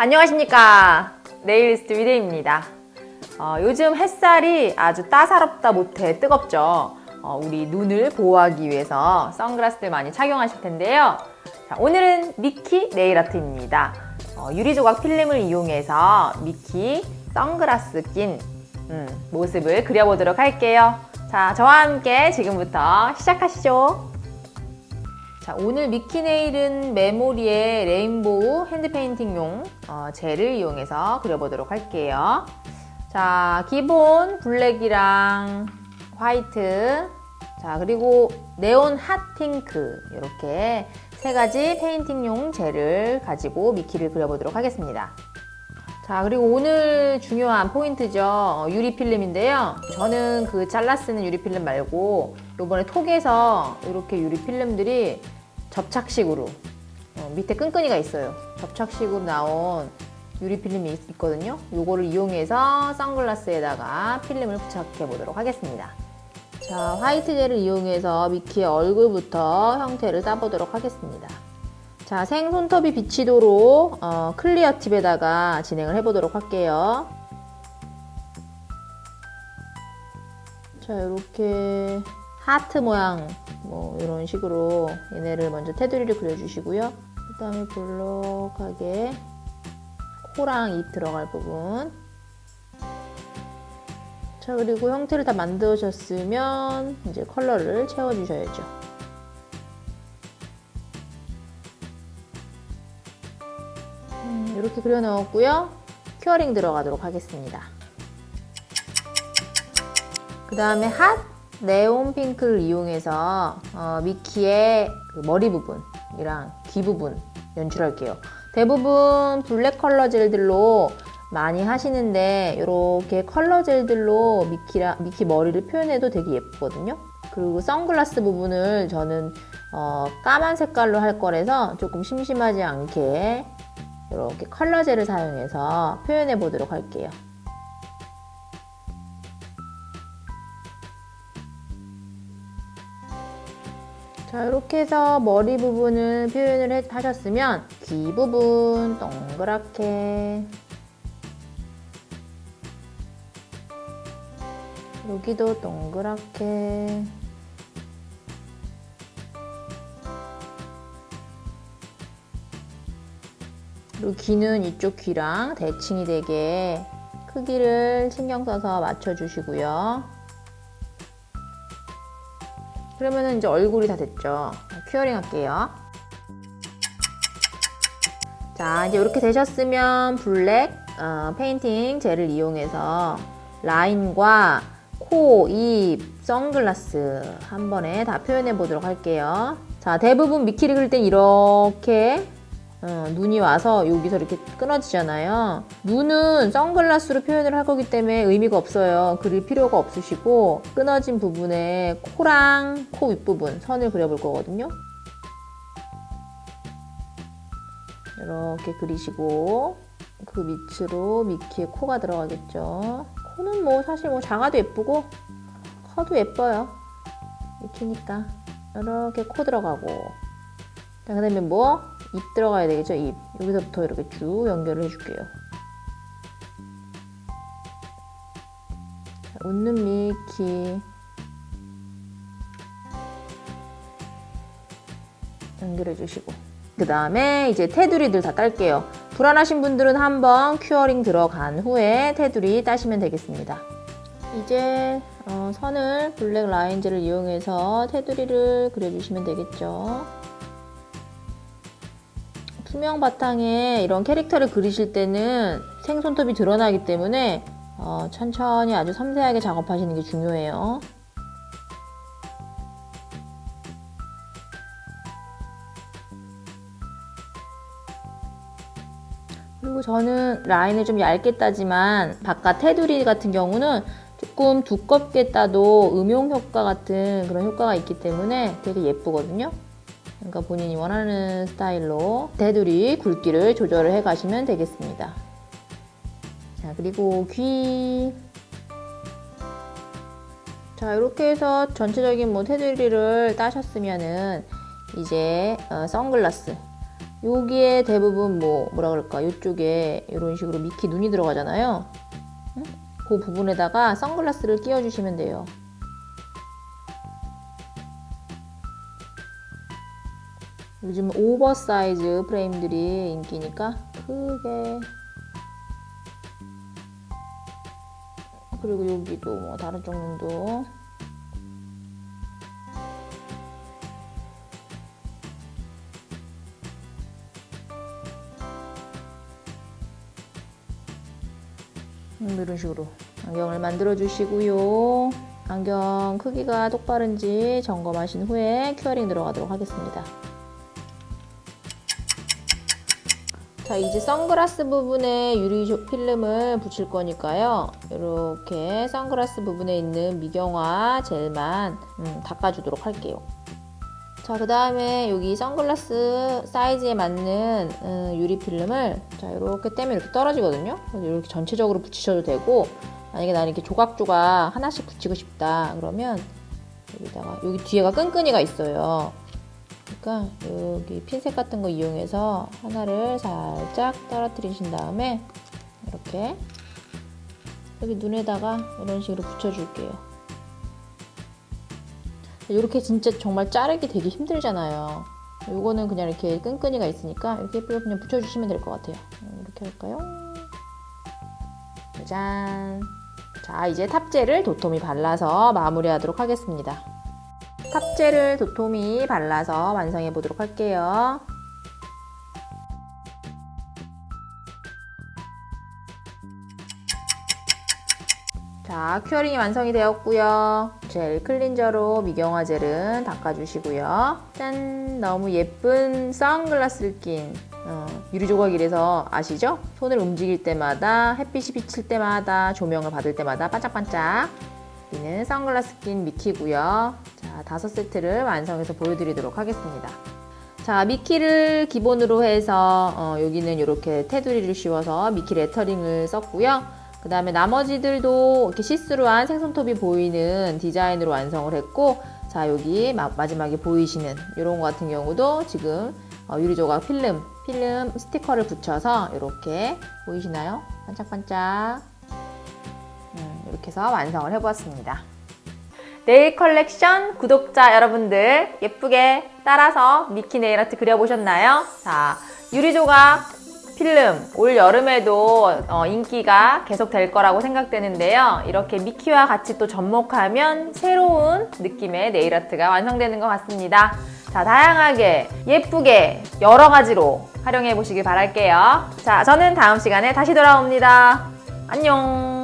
안녕하십니까. 네일리스트 위대입니다. 어, 요즘 햇살이 아주 따사롭다 못해 뜨겁죠. 어, 우리 눈을 보호하기 위해서 선글라스들 많이 착용하실 텐데요. 자, 오늘은 미키 네일아트입니다. 어, 유리조각 필름을 이용해서 미키 선글라스 낀 음, 모습을 그려보도록 할게요. 자 저와 함께 지금부터 시작하시죠 자, 오늘 미키네일은 메모리에 레인보우 핸드페인팅용 어, 젤을 이용해서 그려보도록 할게요. 자, 기본 블랙이랑 화이트, 자, 그리고 네온 핫핑크 이렇게 세 가지 페인팅용 젤을 가지고 미키를 그려보도록 하겠습니다. 자, 그리고 오늘 중요한 포인트죠. 어, 유리 필름인데요. 저는 그 잘라 쓰는 유리 필름 말고 요번에 톡에서 이렇게 유리 필름들이 접착식으로 어, 밑에 끈끈이가 있어요. 접착식으로 나온 유리 필름이 있- 있거든요. 요거를 이용해서 선글라스에다가 필름을 부착해 보도록 하겠습니다. 자, 화이트 젤을 이용해서 미키의 얼굴부터 형태를 따보도록 하겠습니다. 자, 생 손톱이 비치도록 어, 클리어 팁에다가 진행을 해보도록 할게요. 자, 이렇게 하트 모양 뭐 이런 식으로 얘네를 먼저 테두리를 그려주시고요. 그 다음에 볼록하게 코랑 입 들어갈 부분. 자, 그리고 형태를 다 만드셨으면 이제 컬러를 채워주셔야죠. 음, 이렇게 그려 넣었고요. 큐어링 들어가도록 하겠습니다. 그 다음에 핫 네온 핑크를 이용해서 어, 미키의 그 머리 부분이랑 귀 부분 연출할게요. 대부분 블랙 컬러 젤들로 많이 하시는데 이렇게 컬러 젤들로 미키라, 미키 머리를 표현해도 되게 예쁘거든요. 그리고 선글라스 부분을 저는 어, 까만 색깔로 할 거라서 조금 심심하지 않게 이렇게 컬러 젤을 사용해서 표현해 보도록 할게요. 자, 이렇게 해서 머리 부분을 표현을 해- 하셨으면 귀 부분 동그랗게 여기도 동그랗게 그리고 귀는 이쪽 귀랑 대칭이 되게 크기를 신경 써서 맞춰 주시고요. 그러면은 이제 얼굴이 다 됐죠. 큐어링 할게요. 자, 이제 이렇게 되셨으면 블랙 어, 페인팅 젤을 이용해서 라인과 코, 입, 선글라스 한 번에 다 표현해 보도록 할게요. 자, 대부분 미키를 그릴 땐 이렇게 어, 눈이 와서 여기서 이렇게 끊어지잖아요. 눈은 선글라스로 표현을 할 거기 때문에 의미가 없어요. 그릴 필요가 없으시고 끊어진 부분에 코랑 코 윗부분 선을 그려볼 거거든요. 이렇게 그리시고 그 밑으로 미키의 코가 들어가겠죠. 코는 뭐 사실 뭐 작아도 예쁘고 커도 예뻐요. 미키니까 이렇게 코 들어가고 자, 그 다음에 뭐? 입 들어가야 되겠죠? 입. 여기서부터 이렇게 쭉 연결을 해줄게요. 자, 웃는 미키. 연결해 주시고. 그 다음에 이제 테두리들 다 딸게요. 불안하신 분들은 한번 큐어링 들어간 후에 테두리 따시면 되겠습니다. 이제 어, 선을 블랙 라인젤을 이용해서 테두리를 그려주시면 되겠죠. 투명 바탕에 이런 캐릭터를 그리실 때는 생손톱이 드러나기 때문에 어, 천천히 아주 섬세하게 작업하시는 게 중요해요. 그리고 저는 라인을 좀 얇게 따지만 바깥 테두리 같은 경우는 조금 두껍게 따도 음용 효과 같은 그런 효과가 있기 때문에 되게 예쁘거든요. 그러니까 본인이 원하는 스타일로 테두리 굵기를 조절을 해 가시면 되겠습니다. 자, 그리고 귀. 자, 이렇게 해서 전체적인 뭐 테두리를 따셨으면은 이제 어, 선글라스 여기에 대부분 뭐 뭐라 그럴까 이쪽에 이런 식으로 미키 눈이 들어가잖아요. 응? 그 부분에다가 선글라스를 끼워 주시면 돼요. 요즘 오버사이즈 프레임들이 인기니까 크게 그리고 여기도 뭐 다른 쪽 눈도 음, 이런 식으로 안경을 만들어 주시고요. 안경 크기가 똑바른지 점검하신 후에 큐어링 들어가도록 하겠습니다. 자, 이제 선글라스 부분에 유리 조- 필름을 붙일 거니까요. 이렇게 선글라스 부분에 있는 미경화 젤만 음, 닦아주도록 할게요. 자, 그 다음에 여기 선글라스 사이즈에 맞는 음, 유리 필름을 자, 이렇게 떼면 이렇게 떨어지거든요. 이렇게 전체적으로 붙이셔도 되고, 만약에 나는 이렇게 조각조각 하나씩 붙이고 싶다. 그러면 여기다가, 여기 뒤에가 끈끈이가 있어요. 그러니까 여기 핀셋 같은 거 이용해서 하나를 살짝 떨어뜨리신 다음에 이렇게 여기 눈에다가 이런 식으로 붙여줄게요. 이렇게 진짜 정말 자르기 되게 힘들잖아요. 요거는 그냥 이렇게 끈끈이가 있으니까 이렇게 예쁘게 그냥 붙여주시면 될 것 같아요. 이렇게 할까요? 짜잔. 자, 이제 탑재를 도톰히 발라서 마무리하도록 하겠습니다. 탑재를 도톰히 발라서 완성해 보도록 할게요. 자, 큐어링이 완성이 되었고요. 젤 클린저로 미경화 젤은 닦아주시고요. 짠! 너무 예쁜 선글라스를 낀 어, 유리 조각이라서 아시죠? 손을 움직일 때마다 햇빛이 비칠 때마다 조명을 받을 때마다 반짝반짝 이는 선글라스 낀 미키고요. 자, 다섯 세트를 완성해서 보여드리도록 하겠습니다. 자, 미키를 기본으로 해서 어, 여기는 이렇게 테두리를 씌워서 미키 레터링을 썼고요. 그 다음에 나머지들도 이렇게 시스루한 생손톱이 보이는 디자인으로 완성을 했고 자 여기 마, 마지막에 보이시는 이런 거 같은 경우도 지금 어, 유리 조각 필름 필름 스티커를 붙여서 이렇게 보이시나요? 반짝반짝 음, 이렇게 해서 완성을 해보았습니다. 네일 컬렉션 구독자 여러분들 예쁘게 따라서 미키 네일 아트 그려보셨나요? 자, 유리조각 필름 올 여름에도 어, 인기가 계속 될 거라고 생각되는데요. 이렇게 미키와 같이 또 접목하면 새로운 느낌의 네일 아트가 완성되는 것 같습니다. 자, 다양하게 예쁘게 여러 가지로 활용해 보시길 바랄게요. 자, 저는 다음 시간에 다시 돌아옵니다. 안녕.